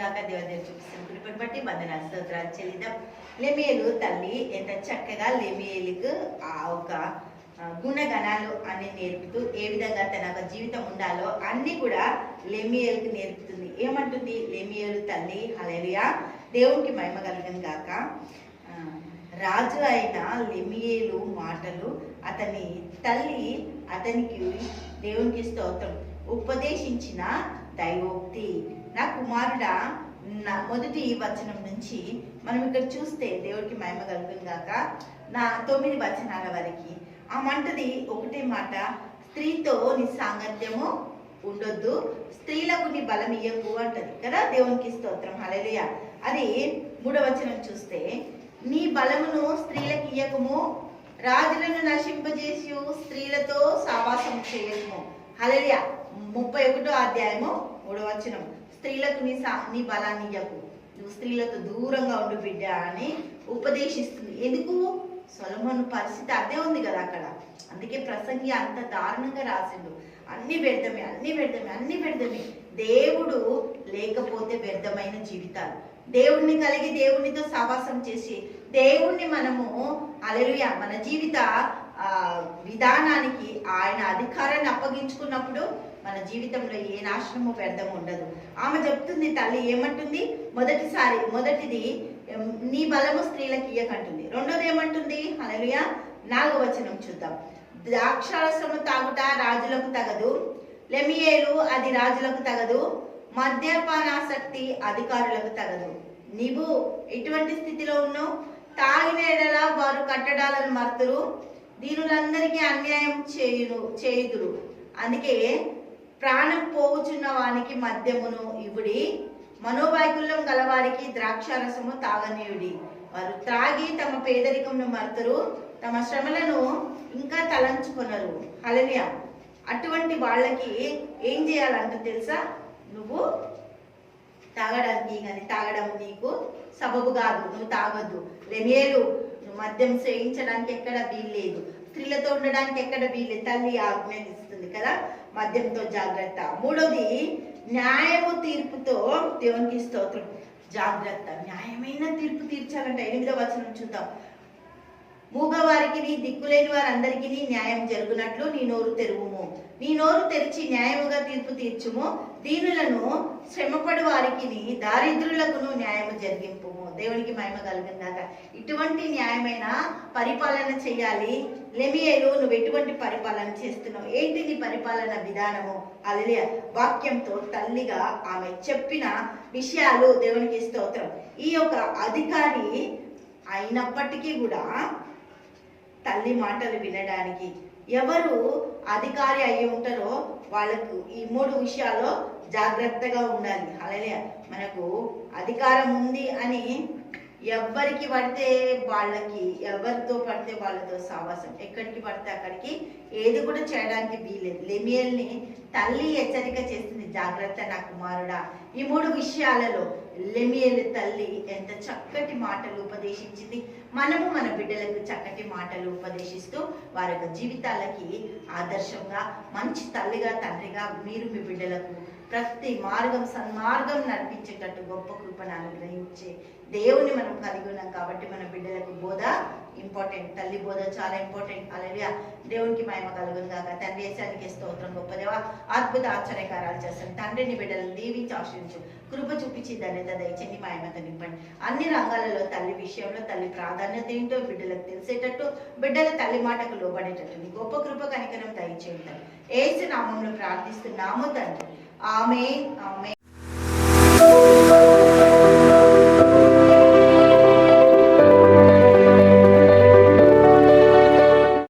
గాక దేవదేవి చూపిస్తున్న కృపను బట్టి వందనాలు స్తోత్రాలు చెల్లిద్దాం. లెమియలు తల్లి ఎంత చక్కగా లెమియలకు ఆ ఒక గుణగణాలు అన్ని నేర్పుతూ ఏ విధంగా తన ఒక జీవితం ఉండాలో అన్ని కూడా లెమియలకు నేర్పుతుంది. ఏమంటుంది లెమియలు తల్లి? హలేరియా దేవునికి మహిమ కలిగిన గాక. రాజు అయిన లెమియేలు మాటలు అతని తల్లి అతనికి దేవునికి స్తోత్రం. ఉపదేశించిన దైవోక్తి. నా కుమారుడ నా మొదటి వచనం నుంచి మనం ఇక్కడ చూస్తే దేవుడికి మహిమ కలుగును నా తొమ్మిది వచనాల వరకు. ఆ మంటది ఒకటే మాట స్త్రీతో నీ సాంగత్యము ఉండొద్దు స్త్రీలకు నీ బలం ఇయ్యకు అంటది కదా దేవునికి స్తోత్రం. హలలియ అది మూడవచనం చూస్తే నీ బలమును స్త్రీలకు ఇయ్యకము రాజులను నశింపజేసి స్త్రీలతో సావాసం చేయకము. హలలియ ముప్పై ఒకటో అధ్యాయము మూడవచనం స్త్రీలకు నీ సా నీ బలాన్ని ఇవ్వకు నువ్వు స్త్రీలతో దూరంగా ఉండు బిడ్డ అని ఉపదేశిస్తుంది. ఎందుకు? సొలమోను పరిస్థితి అదే ఉంది కదా అక్కడ. అందుకే ప్రసంగి అంత దారుణంగా రాసిండు. అన్ని వ్యర్థమే అన్ని వ్యర్థమే అన్ని వ్యర్థమే. దేవుడు లేకపోతే వ్యర్థమైన జీవితాలు. దేవుణ్ణి కలిగి దేవునితో సహవాసం చేసి దేవుణ్ణి మనము అలెలుయ మన జీవిత ఆ, విధానానికి ఆయన అధికారాన్ని అప్పగించుకున్నప్పుడు మన జీవితంలో ఏ నాశనము వ్యర్థం ఉండదు. ఆమె చెప్తుంది తల్లి ఏమంటుంది? మొదటిసారి మొదటిది నీ బలము స్త్రీలకు ఇయ్యకంటుంది. రెండోది ఏమంటుంది? అనలుయ నాలుగో వచనం చూద్దాం. ద్రాక్షారసము తాగుట రాజులకు తగదు లెమియేలు అది రాజులకు తగదు మద్యపానాసక్తి అధికారులకు తగదు. నీవు ఎటువంటి స్థితిలో ఉన్నావు? తాగిన ఎడల వారు కట్టడాలను మర్తురు దీనులందరికీ అన్యాయం చేయును చేయుదురు. అందుకే ప్రాణం పోవుచున్న వానికి మద్యమును ఇవుడి. మనోవైకుల్యం గలవారికి ద్రాక్షారసము తాగనీయుడి. వారు త్రాగి తమ పేదరికంను మరుతురు తమ శ్రమలను ఇంకా తలంచుకొనరు. హలనియ అటువంటి వాళ్ళకి ఏం చేయాలంట తెలుసా? నువ్వు తాగడానికి కానీ తాగడం నీకు సబబు కాదు నువ్వు తాగొద్దు. లెమియేలు నువ్వు మద్యం సేవించడానికి ఎక్కడ వీల్లేదు. స్త్రీలతో ఉండడానికి ఎక్కడ వీళ్ళ తల్లి ఆజ్ఞానిస్తుంది కదా? మద్యంతో జాగ్రత్త. మూడోది న్యాయము తీర్పుతో దేవునికి స్తోత్రం. జాగ్రత్త. న్యాయమైన తీర్పు తీర్చాలంట. ఎనిమిదో వచనం చూద్దాం. మూగవారికి నీ దిక్కులేని వారందరికీ న్యాయం జరుగునట్లు నీ నోరు తెరువుము. నీ నోరు తెరిచి న్యాయముగా తీర్పు తీర్చుము. దీనులను శ్రమపడు వారికి దారిద్రులకును న్యాయము జరిగింపు దేవునికి మహిమ కలిగిందాక ఇటువంటి న్యాయమైన పరిపాలన చేయాలి. లెమియేలు నువ్వు ఎటువంటి పరిపాలన చేస్తున్నావు? ఏంటి నీ పరిపాలన విధానము? అలలియ వాక్యంతో తల్లిగా ఆమె చెప్పిన విషయాలు దేవునికి స్తోత్రం. ఈ యొక్క అధికారి అయినప్పటికీ కూడా తల్లి మాటలు వినడానికి ఎవరు అధికారి అయి ఉంటారో వాళ్ళకు ఈ మూడు విషయాల్లో జాగ్రత్తగా ఉండాలి. అలాగే మనకు అధికారం ఉంది అని ఎవరికి పడితే వాళ్ళకి ఎవరితో పడితే వాళ్ళతో సావాసం. ఎక్కడికి పడితే అక్కడికి ఏది కూడా చేయడానికి వీలేదు లెమియల్ని తల్లి హెచ్చరిక చేస్తుంది జాగ్రత్త నా కుమారుడా. ఈ మూడు విషయాలలో లెమియల్ తల్లి ఎంత చక్కటి మాటలు ఉపదేశించింది. మనము మన బిడ్డలకు చక్కటి మాటలు ఉపదేశిస్తూ వారి యొక్క జీవితాలకి ఆదర్శంగా మంచి తల్లిగా తండ్రిగా మీరు మీ బిడ్డలకు ప్రతి మార్గం సన్మార్గం నడిపించేటట్టు గొప్ప కృపను అనుగ్రహించే దేవుని మనం కలిగి ఉన్నాం కాబట్టి మన బిడ్డలకు బోధ ఇంపార్టెంట్ తల్లి బోధ చాలా ఇంపార్టెంట్ అలాగే దేవునికి మహిమ కలుగును కాక తండ్రి దేశానికి స్తోత్రం గొప్పదేవా అద్భుత ఆశ్చర్యకారాలు చేస్తాను తండ్రిని బిడ్డలను దీవించి ఆశ్రయించు కృప చూపించి ధన్యత దయచండి. మాయమత నింపండి. అన్ని రంగాలలో తల్లి విషయంలో తల్లి ప్రాధాన్యత ఏంటో బిడ్డలకు తెలిసేటట్టు బిడ్డల తల్లి మాటకు లోబడేటట్టు. నీ గొప్ప కృప కనికరం దయచేయండి ఏసు నామంలో ప్రార్థిస్తున్నాము తండ్రి. ఆమె ఆమె